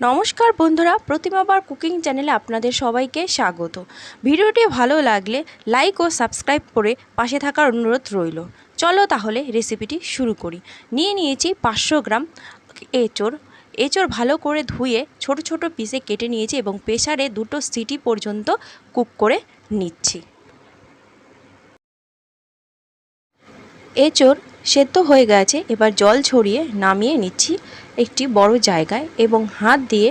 নমস্কার বন্ধুরা প্রতিমাবার কুকিং চ্যানেলে আপনাদের সবাইকে স্বাগত। ভিডিওটি ভালো লাগলে লাইক ও সাবস্ক্রাইব করে পাশে থাকার অনুরোধ রইল। চলো তাহলে রেসিপিটি শুরু করি। নিয়ে নিয়েছি পাঁচশো গ্রাম এঁচড়। এঁচড় ভালো করে ধুয়ে ছোট ছোট পিসে কেটে নিয়েছি এবং প্রেসারে দুটো সিটি পর্যন্ত কুক করে নিচ্ছি। এঁচড় সেদ্ধ হয়ে গেছে। এবার জল ছড়িয়ে নামিয়ে নিচ্ছি একটি বড় জায়গায় এবং হাত দিয়ে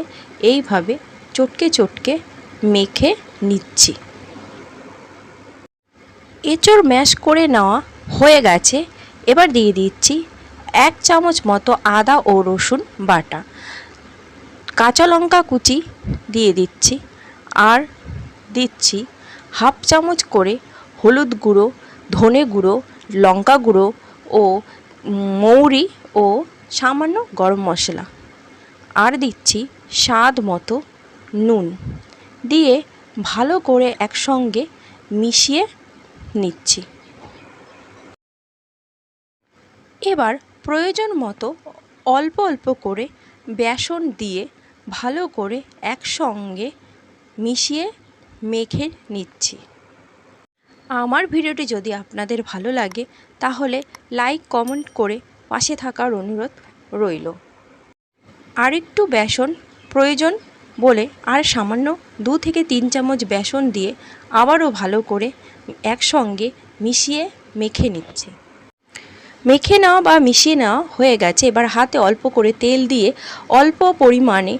এইভাবে চটকে চটকে মেখে নিচ্ছি। এঁচড় ম্যাশ করে নেওয়া হয়ে গেছে। এবার দিয়ে দিচ্ছি এক চামচ মতো আদা ও রসুন বাটা। কাঁচা লঙ্কা কুচি দিয়ে দিচ্ছি আর দিচ্ছি হাফ চামচ করে হলুদ গুঁড়ো, ধনে গুঁড়ো, লঙ্কা গুঁড়ো ও মৌরি ও সামান্য গরম মশলা। আর দিচ্ছি স্বাদ মতো নুন। দিয়ে ভালো করে একসঙ্গে মিশিয়ে নিচ্ছি। এবার প্রয়োজন মতো অল্প অল্প করে বেসন দিয়ে ভালো করে একসঙ্গে মিশিয়ে মেখে নিচ্ছি। আমার ভিডিওটি যদি আপনাদের ভালো লাগে, তাহলে লাইক, কমেন্ট করে পাশে থাকার অনুরোধ রইল। আরেকটু বেসন প্রয়োজন বলে আর সামান্য দু থেকে তিন চামচ বেসন দিয়ে আবারও ভালো করে একসঙ্গে মিশিয়ে মেখে নিচ্ছে। মেখে নেওয়া বা মিশিয়ে নেওয়া হয়ে গেছে, এবার হাতে অল্প করে তেল দিয়ে অল্প পরিমাণে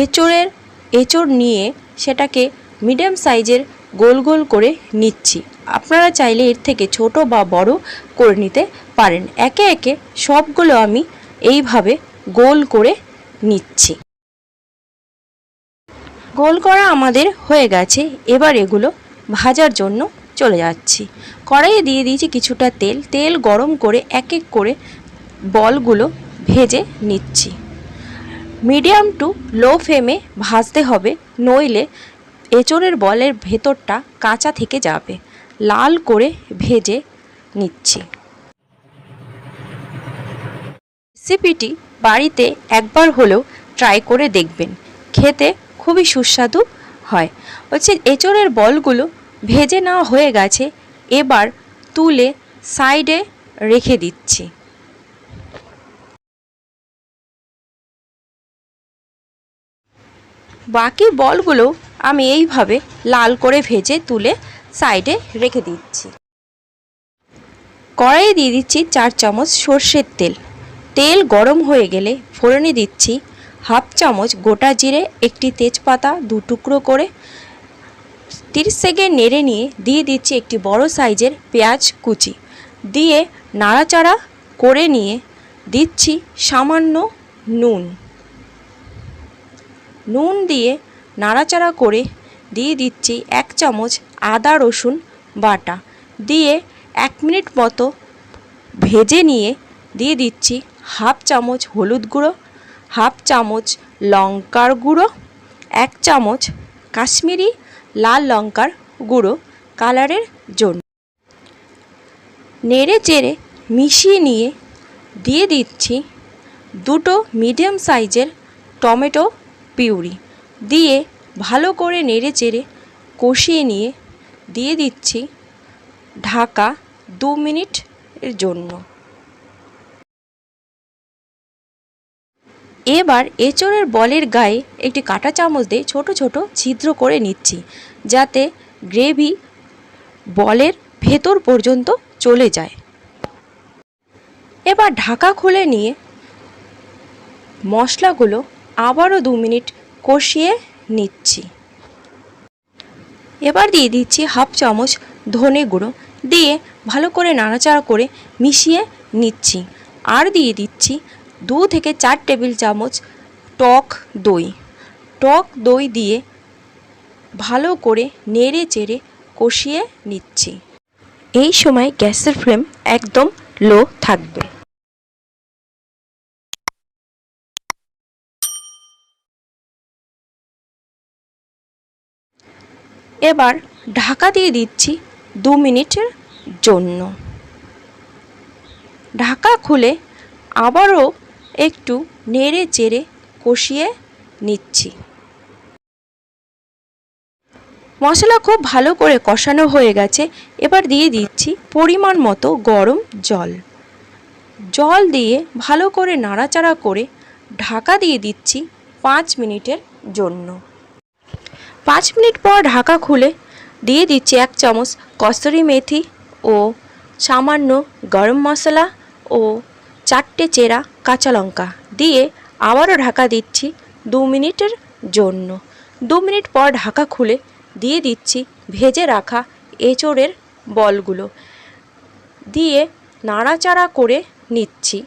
এঁচোড়ের, এঁচোড় নিয়ে সেটাকে মিডিয়াম সাইজের গোল গোল করে নিচ্ছি। আপনারা চাইলে এর থেকে ছোট বা বড় করে নিতে পারেন। একে একে সবগুলো আমি এইভাবে গোল করে নিচ্ছি। গোল করা আমাদের হয়ে গেছে। এবার এগুলো ভাজার জন্য চলে যাচ্ছি। কড়াইয়ে দিয়ে দিয়েছি কিছুটা তেল। তেল গরম করে এক এক করে বলগুলো ভেজে নিচ্ছি। মিডিয়াম টু লো ফ্লেমে ভাজতে হবে। নইলে এঁচড়ের বলের ভেতরটা কাঁচা থেকে যাবে। লাল করে ভেজে নিচ্ছি। রেসিপিটি বাড়িতে একবার হলেও ট্রাই করে দেখবেন। খেতে খুবই সুস্বাদু হয়। হচ্ছে এঁচড়ের বলগুলো ভেজে নেওয়া হয়ে গেছে, এবার তুলে সাইডে রেখে দিচ্ছি। বাকি বলগুলো আমি এইভাবে লাল করে ভেজে তুলে সাইডে রেখে দিচ্ছি। কড়াইয়ে দিয়ে দিচ্ছি চার চামচ সর্ষের তেল। তেল গরম হয়ে গেলে ফোড়নে দিচ্ছি হাফ চামচ গোটা জিরে, একটি তেজপাতা দু টুকরো করে। তিরিশ সেকেন্ড নেড়ে নিয়ে দিয়ে দিচ্ছি একটি বড় সাইজের পেঁয়াজ কুচি। দিয়ে নাড়াচাড়া করে নিয়ে দিচ্ছি সামান্য নুন। নুন দিয়ে নাড়াচাড়া করে দিয়ে দিচ্ছি এক চামচ আদা রসুন বাটা। দিয়ে এক মিনিট মতো ভেজে নিয়ে দিয়ে দিচ্ছি হাফ চামচ হলুদ গুঁড়ো, হাফ চামচ লঙ্কার গুঁড়ো, এক চামচ কাশ্মীরি লাল লঙ্কার গুঁড়ো কালারের জন্য। নেড়ে চেড়ে মিশিয়ে নিয়ে দিয়ে দিচ্ছি দুটো মিডিয়াম সাইজের টমেটো পিউরি। দিয়ে ভালো করে নেড়ে চেড়ে কষিয়ে নিয়ে দিয়ে দিচ্ছি ঢাকা দু মিনিট এর জন্য। এবার এঁচড়ের বলের গায়ে একটি কাঁটা চামচ দিয়ে ছোট ছোট ছিদ্র করে নিচ্ছি, যাতে গ্রেভি বলের ভেতর পর্যন্ত চলে যায়। এবার ঢাকা খুলে নিয়ে মশলাগুলো আবারও দু মিনিট কষিয়ে নিচ্ছি। এবার দিয়ে দিচ্ছি হাফ চামচ ধনে গুঁড়ো। দিয়ে ভালো করে নাড়াচাড়া করে মিশিয়ে নিচ্ছি। আর দিয়ে দিচ্ছি দু থেকে চার টেবিল চামচ টক দই। টক দই দিয়ে ভালো করে নেড়ে চেড়ে কষিয়ে নিচ্ছি। এই সময় গ্যাসের ফ্লেম একদম লো থাকবে। এবার ঢাকা দিয়ে দিচ্ছি দু মিনিটের জন্য। ঢাকা খুলে আবারও একটু নেড়ে চেড়ে কষিয়ে নিচ্ছি। মশলা খুব ভালো করে কষানো হয়ে গেছে, এবার দিয়ে দিচ্ছি পরিমাণ মতো গরম জল। জল দিয়ে ভালো করে নাড়াচাড়া করে ঢাকা দিয়ে দিচ্ছি পাঁচ মিনিটের জন্য। পাঁচ মিনিট পর ঢাকা খুলে দিয়ে দিচ্ছি এক চামচ কস্তুরি মেথি ও সামান্য গরম মশলা ও চারটে চেরা কাঁচা লঙ্কা। দিয়ে আবারও ঢাকা দিচ্ছি দু মিনিটের জন্য। দু মিনিট পর ঢাকা খুলে দিয়ে দিচ্ছি ভেজে রাখা এঁচোড়ের বলগুলো। দিয়ে নাড়াচাড়া করে নিচ্ছি।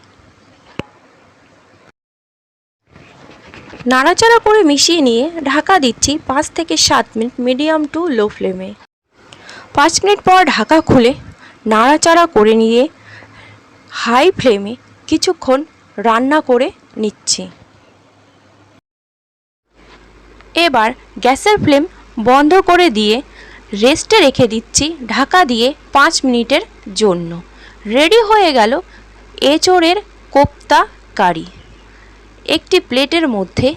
নাড়াচাড়া করে মিশিয়ে নিয়ে ঢাকা দিচ্ছি পাঁচ থেকে সাত মিনিট মিডিয়াম টু লো ফ্লেমে। পাঁচ মিনিট পর ঢাকা খুলে নাড়াচাড়া করে নিয়ে হাই ফ্লেমে কিছুক্ষণ রান্না করে নিচ্ছি। এবার গ্যাসের ফ্লেম বন্ধ করে দিয়ে রেস্টে রেখে দিচ্ছি ঢাকা দিয়ে পাঁচ মিনিটের জন্য। রেডি হয়ে গেল এঁচোড়ের কোপ্তা কারি। একটি প্লেটের মধ্যে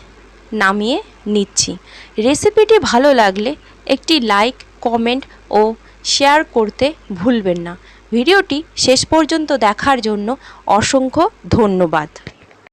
নামিয়ে নিচ্ছি। রেসিপিটি ভালো লাগলে একটি লাইক, কমেন্ট ও শেয়ার করতে ভুলবেন না। ভিডিওটি শেষ পর্যন্ত দেখার জন্য অসংখ্য ধন্যবাদ।